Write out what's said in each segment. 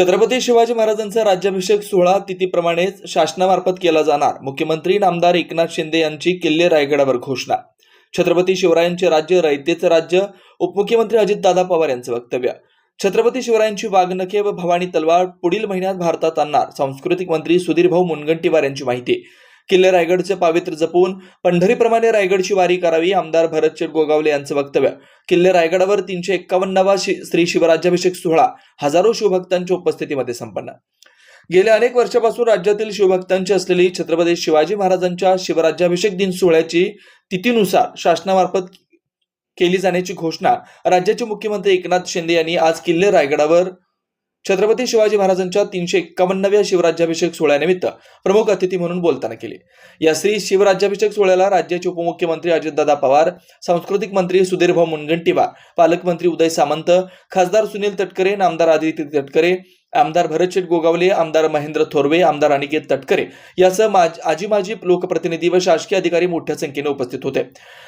छत्रपती शिवाजी महाराजांचा राज्याभिषेक सोहळा तिथीप्रमाणेच शासनामार्फत केला जाणार. मुख्यमंत्री नामदार एकनाथ शिंदे यांची किल्ले रायगडावर घोषणा. छत्रपती शिवरायांचे राज्य रयतेचं राज्य उपमुख्यमंत्री अजितदादा पवार यांचं वक्तव्य. छत्रपती शिवरायांची वाघनखे व भवानी तलवार पुढील महिन्यात भारतात आणणार. सांस्कृतिक मंत्री सुधीर भाऊ मुनगंटीवार यांची माहिती. किल्ले रायगडचे पावित्र्य जपून पंढरीप्रमाणे रायगडची वारी करावी आमदार भरत गोगावले यांचं वक्तव्य. किल्ले रायगडावर तीनशे एक्कावन्नावा श्री शिवराज्याभिषेक सोहळा हजारो शिवभक्तांच्या उपस्थितीमध्ये संपन्न. गेल्या अनेक वर्षापासून राज्यातील शिवभक्तांची असलेली छत्रपती शिवाजी महाराजांच्या शिवराज्याभिषेक दिन सोहळ्याची तिथीनुसार शासनामार्फत केली जाण्याची घोषणा राज्याचे मुख्यमंत्री एकनाथ शिंदे यांनी आज किल्ले रायगडावर छत्रपती शिवाजी महाराजांच्या तीनशे एक्कावन्नव्या शिवराज्याभिषेक सोहळ्यानिमित्त प्रमुख अतिथी म्हणून बोलताना केली. या श्री शिवराज्याभिषेक सोहळ्याला राज्याचे उपमुख्यमंत्री अजितदादा पवार सांस्कृतिक मंत्री सुधीरभाऊ मुनगंटीवार पालकमंत्री उदय सामंत खासदार सुनील तटकरे नामदार आदित्य तटकरे आमदार भरतशेठ गोगावले आमदार महेंद्र थोरवे आमदार अनिकेत तटकरे यासह माज आजी माजी लोकप्रतिनिधी व शासकीय अधिकारी मोठ्या संख्येने उपस्थित होते.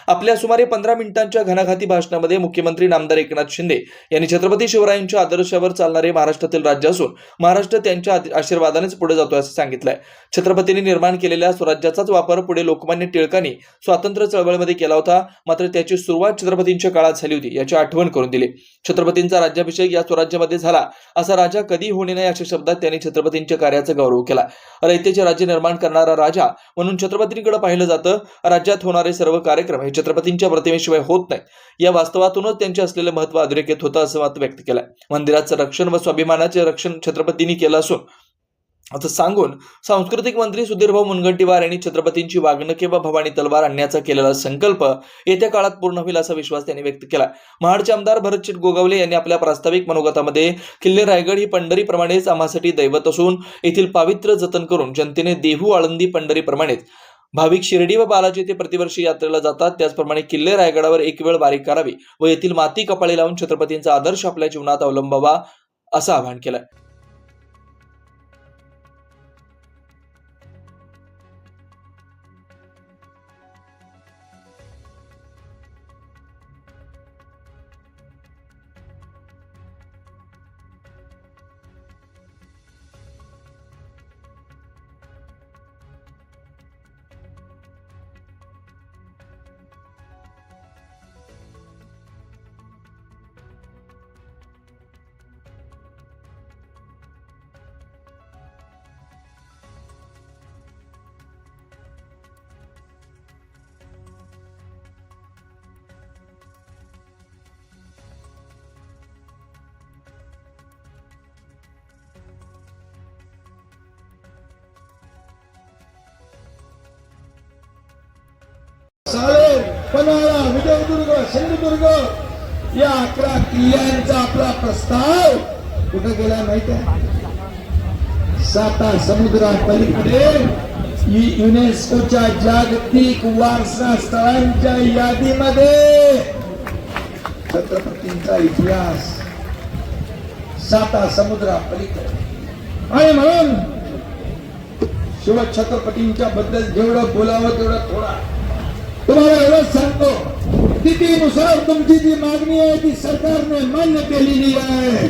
आपल्या सुमारे पंधरा मिनिटांच्या घनाघाती भाषणामध्ये मुख्यमंत्री नामदार एकनाथ शिंदे यांनी छत्रपती शिवरायांच्या आदर्शावर चालणारे महाराष्ट्रातील राज्य असून महाराष्ट्र त्यांच्या आशीर्वादानेच पुढे जातोय असं सांगितलंय. छत्रपतींनी निर्माण केलेल्या स्वराज्याचाच वापर पुढे लोकमान्य टिळकांनी स्वातंत्र्य चळवळीमध्ये केला होता मात्र त्याची सुरुवात छत्रपतींच्या काळात झाली होती याची आठवण करून दिली. छत्रपतींचा राज्याभिषेक या स्वराज्यामध्ये झाला असा राजा कधी होणे नाही अशा शब्दात त्यांनी छत्रपतींच्या कार्याचा गौरव केला. रयतेचे राज्य निर्माण करणारा राजा म्हणून छत्रपतींकडे पाहिलं जातं राज्यात होणारे सर्व कार्यक्रम हे छत्रपतींच्या प्रतिमेशिवाय होत नाही या वास्तवातूनच त्यांचे असलेले महत्त्व अधोरेखित होतं असं मत व्यक्त केलं मंदिराचं रक्षण व स्वाभिमानाचे रक्षण छत्रपतींनी केलं असून असं सांगून सांस्कृतिक मंत्री सुधीरभाऊ मुनगंटीवार यांनी छत्रपतींची वागणं व भवानी तलवार आणण्याचा केलेला संकल्प येत्या काळात पूर्ण होईल असा विश्वास त्यांनी व्यक्त केला महाडचे आमदार भरतशेठ गोगावले यांनी आपल्या प्रास्ताविक मनोगतामध्ये किल्ले रायगड ही पंढरीप्रमाणेच आम्हासाठी दैवत असून येथील पावित्र्य जतन करून जनतेने देहू आळंदी पंढरीप्रमाणेच भाविक शिर्डी व बालाजी ते प्रतिवर्षी यात्रेला जातात. त्याचप्रमाणे किल्ले रायगडावर एक वेळ बारीक करावी व येथील माती कपाळी लावून छत्रपतींचा आदर्श आपल्या जीवनात अवलंबावा असं आवाहन केलं पन्हाळा विजयदुर्ग सिंधुदुर्ग या अकरा किल्ल्यांचा आपला प्रस्ताव कुठे गेला माहीत आहे? साता समुद्रा पलीकडे युनेस्कोच्या जागतिक वारसा स्थळांच्या यादीमध्ये छत्रपतींचा इतिहास साता समुद्रा पलीकडे आणि म्हणून शिवछत्रपतींच्या बद्दल जेवढं बोलावं तेवढं थोडा तुम्हाला एवढंच सांगतो नुसार तुमची जी मागणी आहे ती सरकारने मान्य केलेली आहे.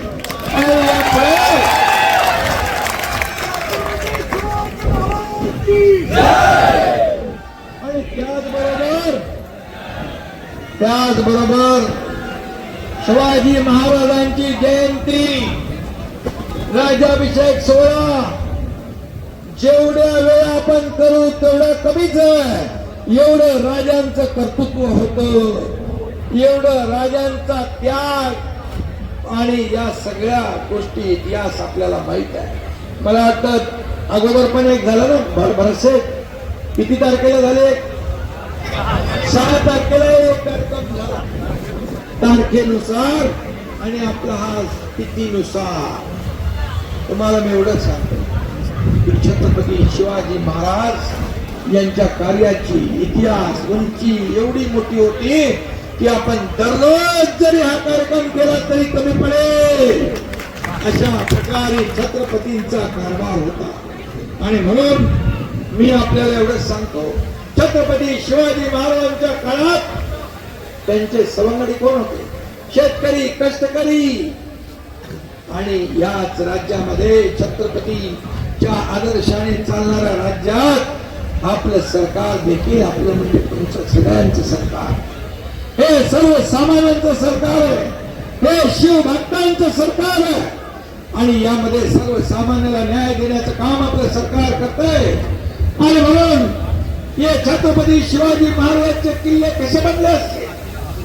आणि त्याचबरोबर त्याचबरोबर शिवाजी महाराजांची जयंती राज्याभिषेक सोहळा जेवढ्या वेळ आपण करू तेवढा कमीच आहे. एवढं राजांचं कर्तृत्व होत एवढं राजांचा त्याग. आणि या सगळ्या गोष्टी इतिहास आपल्याला माहीत आहे. मला वाटतं अगोदर पण एक झालं ना भर भरसे किती तारखेला झाले? सहा तारखेला एक कार्यक्रम झाला. तारखेनुसार आणि आपला हा स्थितीनुसार. तुम्हाला मी एवढंच सांगतो. छत्रपती शिवाजी महाराज यांच्या कार्याची इतिहास उंची एवढी मोठी होती की आपण दररोज जरी हा कार्यक्रम केला तरी कमी पडेल. अशा प्रकारे छत्रपतींचा कारभार होता. आणि म्हणून मी आपल्याला एवढंच सांगतो छत्रपती शिवाजी महाराजांच्या काळात त्यांचे सवंगडी कोण होते? शेतकरी कष्टकरी. आणि याच राज्यामध्ये छत्रपतीच्या आदर्शाने चालणाऱ्या राज्यात आपलं सरकार देखील आपलं म्हणजे तुमचं सगळ्यांचं सरकार. हे सर्वसामान्यांचं सरकार आहे. हे शिवभक्तांचं सरकार आहे. आणि यामध्ये सर्वसामान्याला न्याय देण्याचं काम आपलं सरकार करतंय. आणि म्हणून हे छत्रपती शिवाजी महाराजांचे किल्ले कसे बनले असते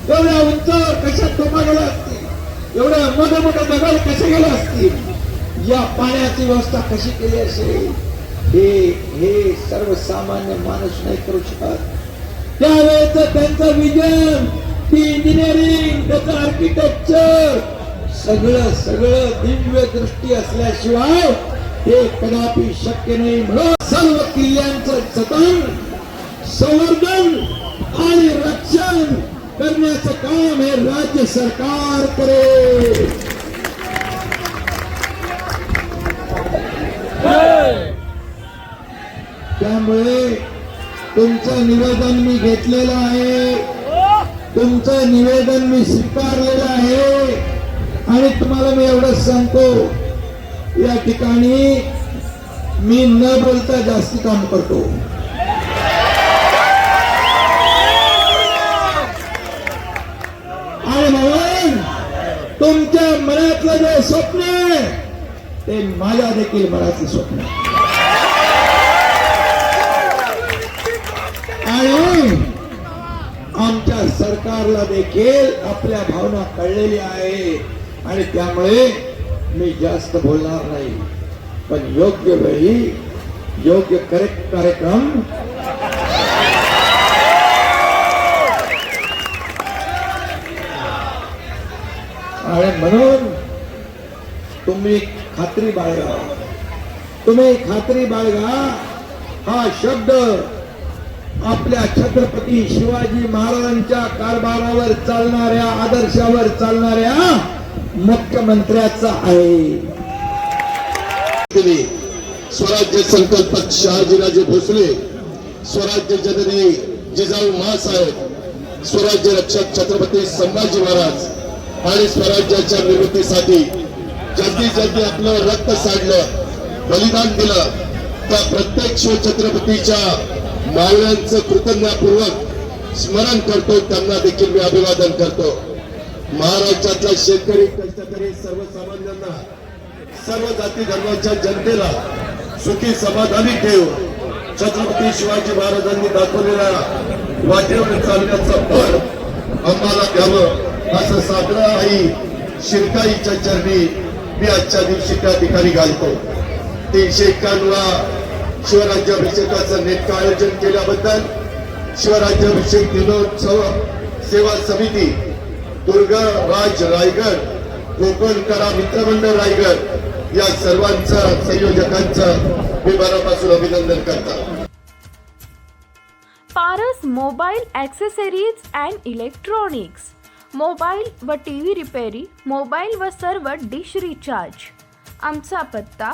एवढ्या उंचावर कशा तोफा गेल्या असतील? एवढ्या मोठ्या मोठ्या दगड कसे गेले असतील? या पाण्याची व्यवस्था कशी केली असेल? हे हे सर्वसामान्य माणूस नाही करू शकत. त्यावेळेच त्यांचा विजन ती इंजिनिअरिंग त्याचं आर्किटेक्चर सगळं सगळं दिव्य दृष्टी असल्याशिवाय हे कदापि शक्य नाही म्हणून सर्व किल्ल्यांचं जतन संवर्धन आणि रक्षण करण्याचं काम हे राज्य सरकार करेल. त्यामुळे तुमचं निवेदन मी घेतलेलं आहे. तुमचं निवेदन मी स्वीकारलेलं आहे. आणि तुम्हाला मी एवढंच सांगतो या ठिकाणी मी न बोलता जास्ती काम करतो. आणि म्हणून तुमच्या मनातलं जे स्वप्न आहे ते माझ्या देखील मनातलं स्वप्न आहे. आणि आमच्या सरकारला देखील आपल्या भावना कळलेली आहे आणि त्यामुळे मी जास्त बोलणार नाही. पण योग्य वेळी योग्य करेक्ट कार्यक्रम आणि म्हणून तुम्ही खात्री बाळगा. तुम्ही खात्री बाळगा. हा शब्द आपल्या छत्रपती शिवाजी महाराजांच्या कारभारावर चालणाऱ्या आदर्शावर चालणाऱ्या मुख्यमंत्र्याचा आहे. स्वराज्य संकल्पक शहाजीराजे भोसले स्वराज्य जननी जिजाऊ महासाहेब स्वराज्य रक्षक छत्रपती संभाजी महाराज आणि स्वराज्याच्या निर्मितीसाठी जल्दी जल्दी आपलं रक्त साडलं बलिदान दिलं त्या प्रत्येक शिवछत्रपतीच्या मावळ्यांचं कृतज्ञापूर्वक स्मरण करतो त्यांना देखील मी अभिवादन करतो. महाराष्ट्रातला शेतकरी कष्टकरी सर्वसामान्यांना सर्व जाती धर्माच्या जनतेला सुखी समाधानी ठेव छत्रपती शिवाजी महाराजांनी दाखवलेल्या वाटेवर चालण्याचं फळ आम्हाला द्यावं असं साकडं आई शिरकाईच्या चरणी मी आजच्या दिवशी त्या ठिकाणी घालतो. तीनशे एक्क्याण्णव शिवराज्याभिषेकाचं नेटकं आयोजन केल्याबद्दल शिवराज्याभिषेक दिनोत्सव सेवा समिती दुर्ग राज रायगड कोकण करा मित्रमंडळ रायगड या सर्वांचं संयोजकांचं मी मनापासून अभिनंदन करतात Paras mobile accessories and electronics. Mobile व टी व्ही रिपेरी मोबाईल व सर्व डिश रिचार्ज. आमचा पत्ता